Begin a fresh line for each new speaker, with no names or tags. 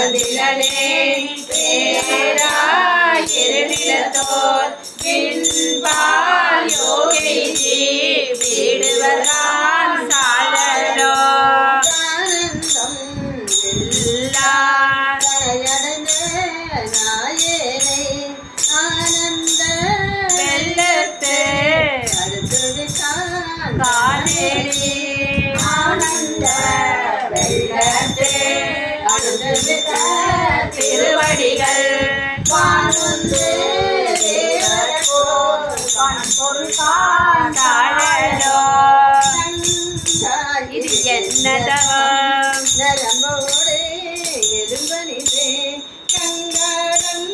சுகந்திரனே
ஒரு
பொருள் காண்டாளோ இது என்ன தவம்
நரம்போடு எறும்பனிலே கங்காளம்